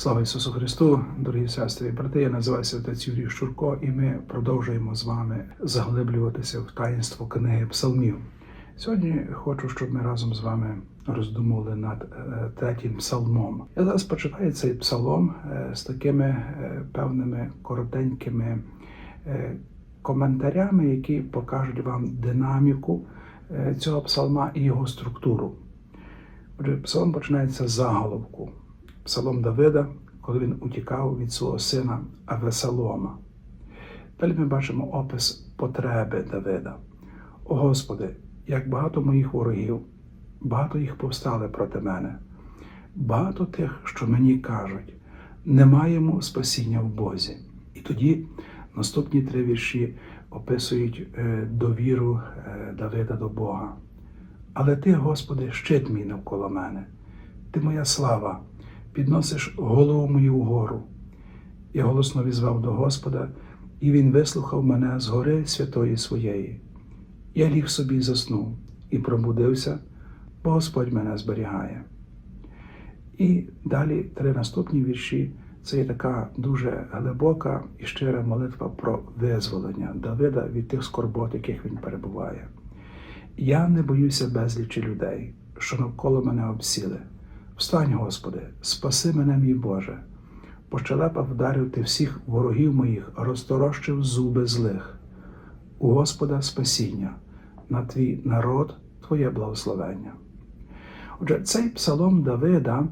Слава Ісусу Христу, дорогі сестри і брати. Я називаюся отець Юрій Щурко, і ми продовжуємо з вами заглиблюватися в таїнство книги псалмів. Сьогодні хочу, щоб ми разом з вами роздумували над е, третім псалмом. Я зараз почитаю цей псалом е, з такими е, певними коротенькими коментарями, які покажуть вам динаміку цього псалма і його структуру. Отже, псалом починається з заголовку. Псалом Давида, коли він утікав від свого сина Авесалома. Далі ми бачимо опис потреби Давида. О Господи, як багато моїх ворогів, багато їх повстали проти мене, багато тих, що мені кажуть, не маємо спасіння в Бозі. І тоді наступні три вірші описують е, довіру е, Давида до Бога. Але ти, Господи, щит мій навколо мене, ти моя слава, підносиш голову мою вгору. Я голосно візвав до Господа, і Він вислухав мене з гори святої своєї. Я ліг собі і заснув і пробудився, бо Господь мене зберігає. І далі три наступні вірші це є така дуже глибока і щира молитва про визволення Давида від тих скорбот, яких він перебуває. Я не боюся безлічі людей, що навколо мене обсіли. Встань, Господи, спаси мене, мій Боже. Пощелепа вдарив ти всіх ворогів моїх, розторощив зуби злих. У Господа спасіння, на твій народ Твоє благословення. Отже, цей псалом Давида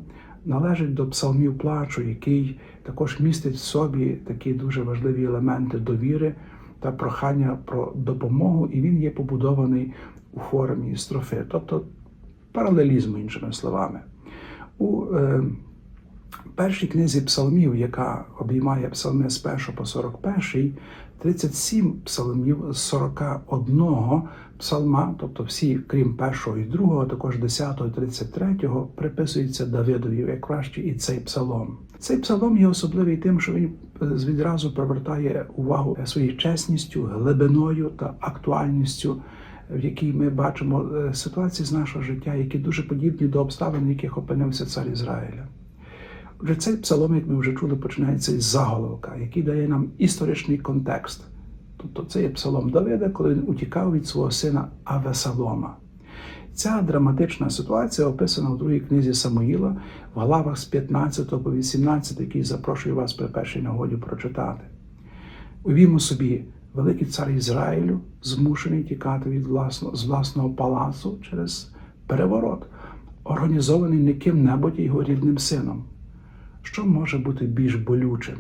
належить до псалмів плачу, який також містить в собі такі дуже важливі елементи довіри та прохання про допомогу, і він є побудований у формі строфи, тобто паралелізму, іншими словами. У е, першій книзі псалмів, яка обіймає псалми з 1 по 41, 37 псалмів з 41 псалма, тобто всі, крім першого і другого, також 10 і 33, приписуються Давидові, як краще і цей псалом. Цей псалом є особливий тим, що він е, відразу привертає увагу своєю чесністю, глибиною та актуальністю в якій ми бачимо е, ситуації з нашого життя, які дуже подібні до обставин, в яких опинився цар Ізраїля. Отже, цей псалом, як ми вже чули, починається із заголовка, який дає нам історичний контекст. Тобто це є псалом Давида, коли він утікав від свого сина Авесалома. Ця драматична ситуація описана в другій книзі Самуїла в главах з 15 по 18, який запрошую вас при першій нагоді прочитати. Уявімо собі, великий цар Ізраїлю змушений тікати від власного, з власного палацу через переворот, організований не ким-небудь його рідним сином. Що може бути більш болючим?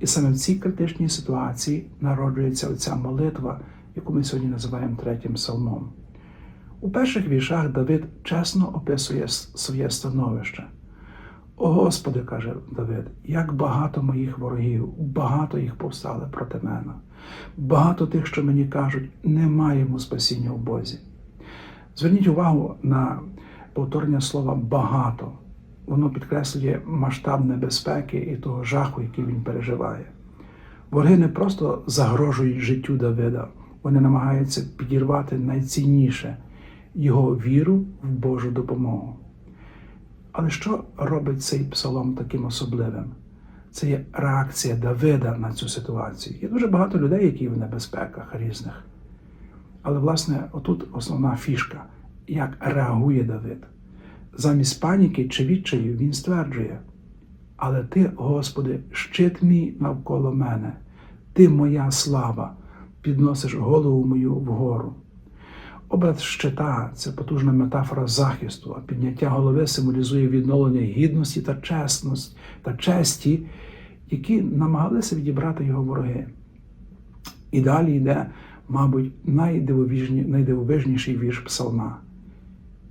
І саме в цій критичній ситуації народжується оця молитва, яку ми сьогодні називаємо третім псалмом. У перших віршах Давид чесно описує своє становище. О Господи, каже Давид, як багато моїх ворогів, багато їх повстали проти мене. Багато тих, що мені кажуть, не маємо спасіння в Бозі. Зверніть увагу на повторення слова багато. Воно підкреслює масштаб небезпеки і того жаху, який він переживає. Вороги не просто загрожують життю Давида, вони намагаються підірвати найцінніше його віру в Божу допомогу. Але що робить цей псалом таким особливим? Це є реакція Давида на цю ситуацію. Є дуже багато людей, які в небезпеках різних. Але, власне, отут основна фішка, як реагує Давид. Замість паніки чи відчаю він стверджує: Але ти, Господи, щит мій навколо мене, ти моя слава, підносиш голову мою вгору. Образ щита це потужна метафора захисту, а підняття голови символізує відновлення гідності та чесності та честі, які намагалися відібрати його вороги. І далі йде, мабуть, найдивовижніший вірш псалма.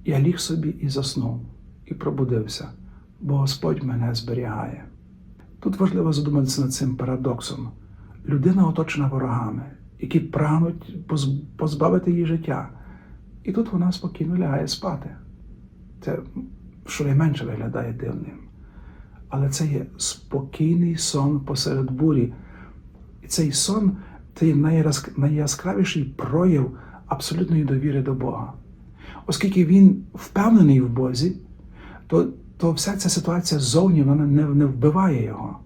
Я ліг собі і заснув, і пробудився, бо Господь мене зберігає. Тут важливо задуматися над цим парадоксом. Людина оточена ворогами, які прагнуть позбавити її життя. І тут вона спокійно лягає спати. Це щонайменше виглядає дивним. Але це є спокійний сон посеред бурі. І цей сон це є найяскравіший прояв абсолютної довіри до Бога. Оскільки він впевнений в Бозі, то то вся ця ситуація ззовні вона не, не вбиває його.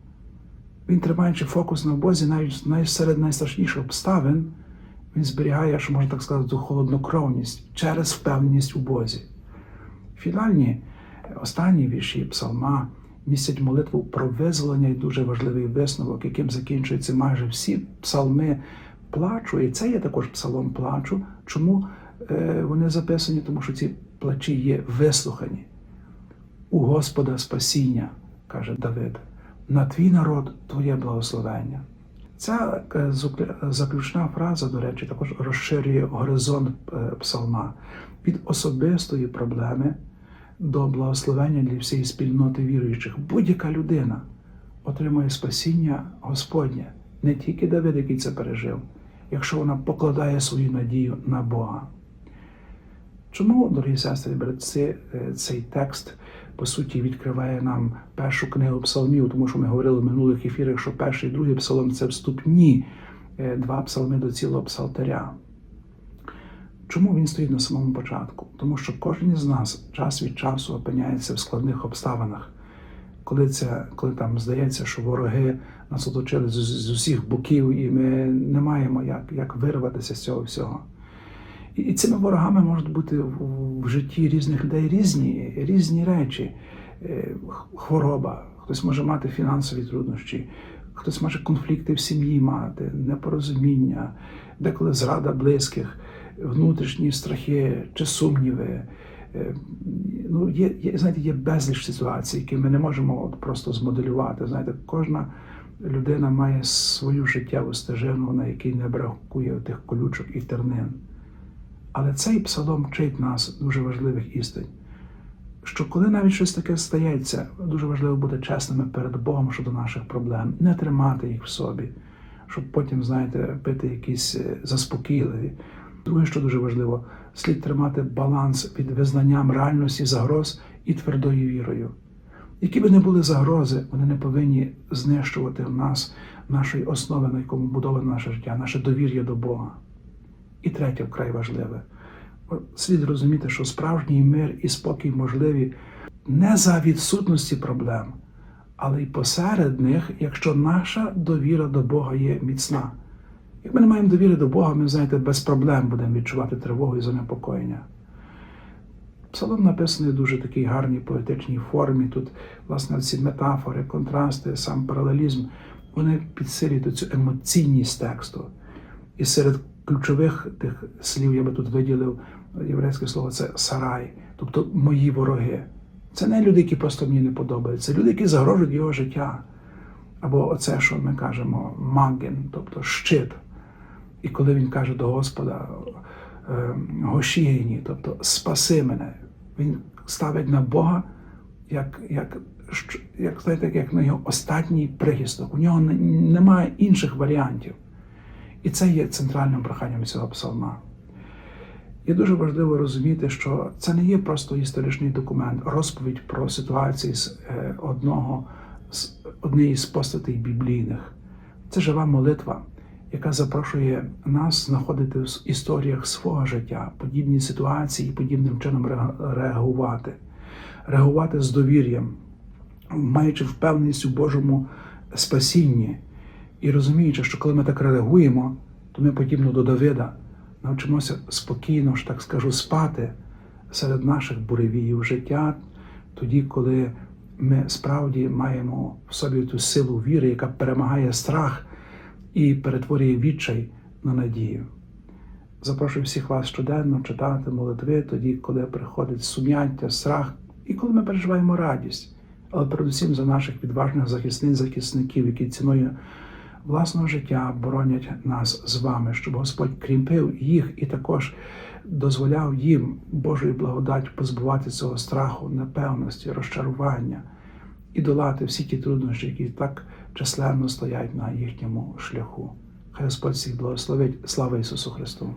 Він, тримаючи фокус на Бозі, навіть серед найстрашніших обставин, він зберігає, що можна так сказати, ту холоднокровність через впевненість у Бозі. Фінальні останні вірші псалма містять молитву про визволення і дуже важливий висновок, яким закінчуються майже всі псалми плачу. І це є також псалом плачу. Чому е, вони записані? Тому що ці плачі є вислухані. У Господа спасіння, каже Давид, на твій народ твоє благословення. Ця е, заключна фраза, до речі, також розширює горизонт е, псалма від особистої проблеми до благословення для всієї спільноти віруючих. Будь-яка людина отримує спасіння Господнє, не тільки Давид, який це пережив, якщо вона покладає свою надію на Бога. Чому, дорогі сестри і брати, е, цей текст по суті відкриває нам першу книгу псалмів, тому що ми говорили в минулих ефірах, що перший і другий псалом це вступні е, два псалми до цілого псалтаря. Чому він стоїть на самому початку? Тому що кожен із нас час від часу опиняється в складних обставинах, коли це, коли там здається, що вороги нас оточили з, з усіх боків, і ми не маємо як, як вирватися з цього всього. І, цими ворогами можуть бути в, в житті різних людей різні, різні речі. Е, Хвороба, хтось може мати фінансові труднощі, хтось може конфлікти в сім'ї мати, непорозуміння, деколи зрада близьких, внутрішні страхи чи сумніви. Е, Ну, є, є, знаєте, є безліч ситуацій, які ми не можемо от просто змоделювати. Знаєте, кожна людина має свою життєву стежину, на якій не бракує тих колючок і тернин. Але цей псалом вчить нас дуже важливих істин. Що коли навіть щось таке стається, дуже важливо бути чесними перед Богом щодо наших проблем, не тримати їх в собі, щоб потім, знаєте, пити якісь е, заспокійливі. Друге, що дуже важливо, слід тримати баланс під визнанням реальності загроз і твердою вірою. Які би не були загрози, вони не повинні знищувати в нас нашої основи, на якому будоване наше життя, наше довір'я до Бога. І третє, вкрай важливе. Слід розуміти, що справжній мир і спокій можливі не за відсутності проблем, але й посеред них, якщо наша довіра до Бога є міцна. Як ми не маємо довіри до Бога, ми, знаєте, без проблем будемо відчувати тривогу і занепокоєння. Псалом написаний в дуже такій гарній поетичній формі. Тут, власне, ці метафори, контрасти, сам паралелізм, вони підсилюють цю емоційність тексту. І серед ключових тих слів я би тут виділив єврейське слово це сарай, тобто мої вороги. Це не люди, які просто мені не подобаються, це люди, які загрожують його життя. Або оце, що ми кажемо, маген, тобто щит. І коли він каже до Господа е, Гошієні, тобто спаси мене, він ставить на Бога як, як, як, знаєте, як на його останній прихисток. У нього немає інших варіантів. І це є центральним проханням цього псалма. І дуже важливо розуміти, що це не є просто історичний документ, розповідь про ситуації з е, одного з однієї з постатей біблійних. Це жива молитва, яка запрошує нас знаходити в історіях свого життя, подібні ситуації, подібним чином реагувати, реагувати з довір'ям, маючи впевненість у Божому спасінні. І розуміючи, що коли ми так реагуємо, то ми, подібно до Давида, навчимося спокійно, ж так скажу, спати серед наших буревіїв життя, тоді, коли ми справді маємо в собі ту силу віри, яка перемагає страх і перетворює відчай на надію. Запрошую всіх вас щоденно читати молитви тоді, коли приходить сум'яття, страх і коли ми переживаємо радість, але передусім за наших відважних захисниць, захисників, які ціною власного життя боронять нас з вами, щоб Господь кріпив їх і також дозволяв їм Божої благодать позбувати цього страху, непевності, розчарування і долати всі ті труднощі, які так численно стоять на їхньому шляху. Хай Господь всіх благословить. Слава Ісусу Христу!